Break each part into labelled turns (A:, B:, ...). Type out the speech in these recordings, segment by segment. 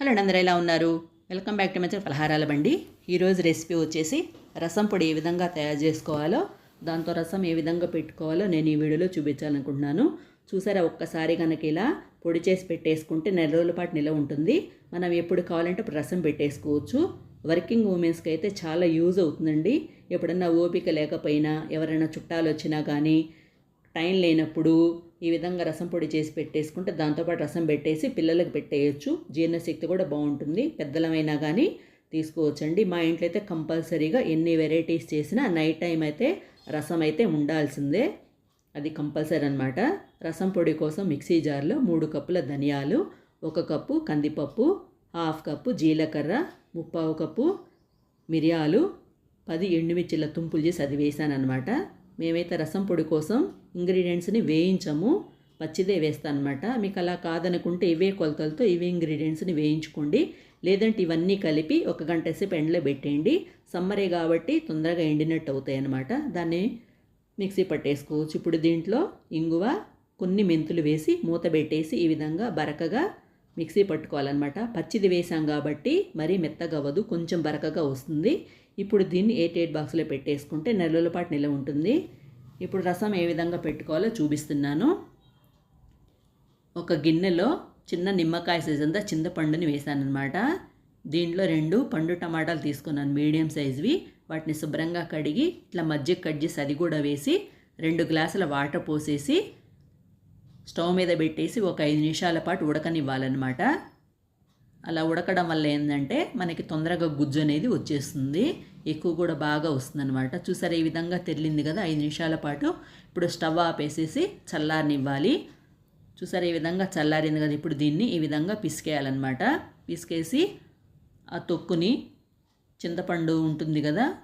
A: Hello అండి అందరూ ఎలా ఉన్నారు? వెల్కమ్ బ్యాక్ టు మై పలహారాల బండి. ఈరోజు రెసిపీ వచ్చేసి రసం పొడి ఏ విధంగా తయారు చేసుకోవాలో దాంతో రసం ఏ విధంగా పెట్టుకోవాలో నేను ఈ వీడియోలో చూపించాలనుకుంటున్నాను. చూసారా ఒక్కసారి కనుక ఇలా పొడి చేసి పెట్టేసుకుంటే నెల రోజుల పాటు నిలవ ఉంటుంది. మనం ఎప్పుడు కావాలంటే ఇప్పుడు రసం పెట్టేసుకోవచ్చు. వర్కింగ్ ఉమెన్స్కి అయితే చాలా యూజ్ అవుతుందండి. ఎప్పుడన్నా ఓపిక లేకపోయినా ఎవరైనా చుట్టాలు వచ్చినా కానీ టైం లేనప్పుడు ఈ విధంగా రసం పొడి చేసి పెట్టేసుకుంటే దాంతోపాటు రసం పెట్టేసి పిల్లలకు పెట్టేయచ్చు. జీర్ణశక్తి కూడా బాగుంటుంది. పెద్దలమైనా కానీ తీసుకోవచ్చండి. మా ఇంట్లో అయితే కంపల్సరీగా ఎన్ని వెరైటీస్ చేసినా నైట్ టైం అయితే రసం అయితే ఉండాల్సిందే. అది కంపల్సరీ అనమాట రసం పొడి కోసం మిక్సీ జార్లో మూడు కప్పుల ధనియాలు ఒక కప్పు కందిపప్పు హాఫ్ కప్పు జీలకర్ర ముప్పావు కప్పు మిరియాలు పది ఎండుమిర్చిల తుంపులు చేసి అది వేసాను అనమాట మేమైతే రసం పొడి కోసం ఇంగ్రీడియంట్స్ని వేయించము. పచ్చిదే వేస్తాను అనమాట మీకు అలా కాదనుకుంటే ఇవే కొలతలతో ఇవే ఇంగ్రీడియంట్స్ని వేయించుకోండి. లేదంటే ఇవన్నీ కలిపి ఒక గంట సేపు ఎండలో పెట్టేయండి. సమ్మరే కాబట్టి తొందరగా ఎండినట్టు అవుతాయి అన్నమాట దాన్ని మిక్సీ పట్టేసుకోవచ్చు. ఇప్పుడు దీంట్లో ఇంగువ కొన్ని మెంతులు వేసి మూత పెట్టేసి ఈ విధంగా బరకగా మిక్సీ పట్టుకోవాలన్నమాట. పచ్చిది వేసాం కాబట్టి మరీ మెత్తగా అవ్వదు కొంచెం బరకగా వస్తుంది. ఇప్పుడు దీన్ని ఎయిట్ ఎయిట్ బాక్స్లో పెట్టేసుకుంటే నెలల పాటు నిలవ ఉంటుంది. ఇప్పుడు రసం ఏ విధంగా పెట్టుకోవాలో చూపిస్తున్నాను. ఒక గిన్నెలో చిన్న నిమ్మకాయ సైజ్ అంతా చింతపండుని వేసానమాట దీంట్లో రెండు పండు టమాటాలు తీసుకున్నాను మీడియం సైజ్వి. వాటిని శుభ్రంగా కడిగి ఇట్లా మధ్య కట్ చేసి అది కూడా వేసి రెండు గ్లాసుల వాటర్ పోసేసి స్టవ్ మీద పెట్టేసి ఒక ఐదు నిమిషాల పాటు ఉడకనివ్వాలన్నమాట. అలా ఉడకడం వల్ల ఏంటంటే మనకి తొందరగా గుజ్జు అనేది వచ్చేస్తుంది. ఎక్కువ కూడా బాగా వస్తుందన్నమాట. చూసారా ఈ విధంగా తెరిలింది కదా ఐదు నిమిషాల పాటు. ఇప్పుడు స్టవ్ ఆపేసేసి చల్లారనివ్వాలి. చూసారా ఈ విధంగా చల్లారింది కదా ఇప్పుడు దీన్ని ఈ విధంగా పిసికేయాలన్నమాట. పిసికేసి ఆ తొక్కుని చింతపండు ఉంటుంది కదా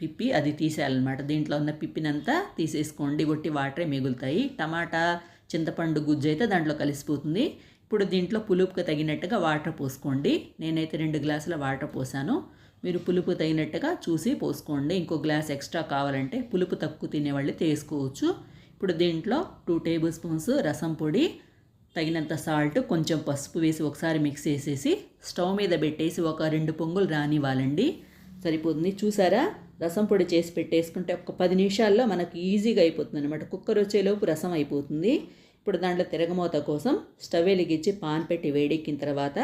A: పిప్పి అది తీసేయాలన్నమాట. దీంట్లో ఉన్న పిప్పినంతా తీసేసుకోండి. ఒట్టి వాటరే మిగులుతాయి. టమాటా చింతపండు గుజ్జు అయితే దాంట్లో కలిసిపోతుంది. ఇప్పుడు దీంట్లో పులుపుకు తగినట్టుగా వాటర్ పోసుకోండి. నేనైతే రెండు గ్లాసుల వాటర్ పోసాను. మీరు పులుపు తగినట్టుగా చూసి పోసుకోండి. ఇంకో గ్లాస్ ఎక్స్ట్రా కావాలంటే పులుపు తక్కువ తినేవాళ్ళు తీసుకోవచ్చు. ఇప్పుడు దీంట్లో టూ టేబుల్ స్పూన్స్ రసం పొడి తగినంత సాల్ట్ కొంచెం పసుపు వేసి ఒకసారి మిక్స్ చేసేసి స్టవ్ మీద పెట్టేసి ఒక రెండు పొంగులు రానివ్వాలండి. సరిపోతుంది. చూసారా? రసం పొడి చేసి పెట్టేసుకుంటే ఒక పది నిమిషాల్లో మనకు ఈజీగా అయిపోతుంది అనమాట కుక్కర్ వచ్చేలోపు రసం అయిపోతుంది. ఇప్పుడు దాంట్లో తిరగమూత కోసం స్టవ్ వెలిగించి పాన్ పెట్టి వేడెక్కిన తర్వాత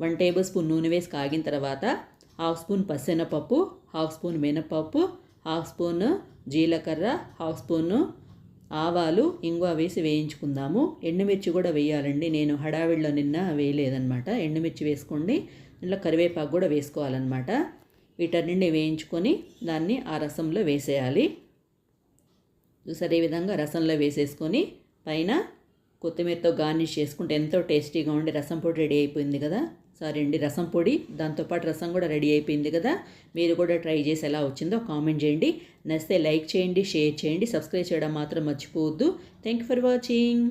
A: వన్ టేబుల్ స్పూన్ నూనె వేసి కాగిన తర్వాత హాఫ్ స్పూన్ పచ్చెనపప్పు హాఫ్ స్పూన్ మినపప్పు హాఫ్ స్పూన్ జీలకర్ర హాఫ్ స్పూన్ ఆవాలు ఇంగువ వేసి వేయించుకుందాము. ఎండుమిర్చి కూడా వేయాలండి. నేను హడావిడిలో నిన్న వేయలేదనమాట ఎండుమిర్చి వేసుకోండి. ఇందులో కరివేపాకు కూడా వేసుకోవాలన్నమాట. వీటన్నింటిని వేయించుకొని దాన్ని ఆ రసంలో వేసేయాలి. చూసారు ఈ విధంగా రసంలో వేసేసుకొని పైన కొత్తిమీరతో గార్నిష్ చేసుకుంటే ఎంతో టేస్టీగా ఉండి రసం పొడి రెడీ అయిపోయింది కదా. సారీ అండి రసం పొడి. దాంతోపాటు రసం కూడా రెడీ అయిపోయింది కదా. మీరు కూడా ట్రై చేసి ఎలా వచ్చిందో కామెంట్ చేయండి. నచ్చితే లైక్ చేయండి షేర్ చేయండి సబ్స్క్రైబ్ చేయడం మాత్రం మర్చిపోవద్దు. Thank you for watching.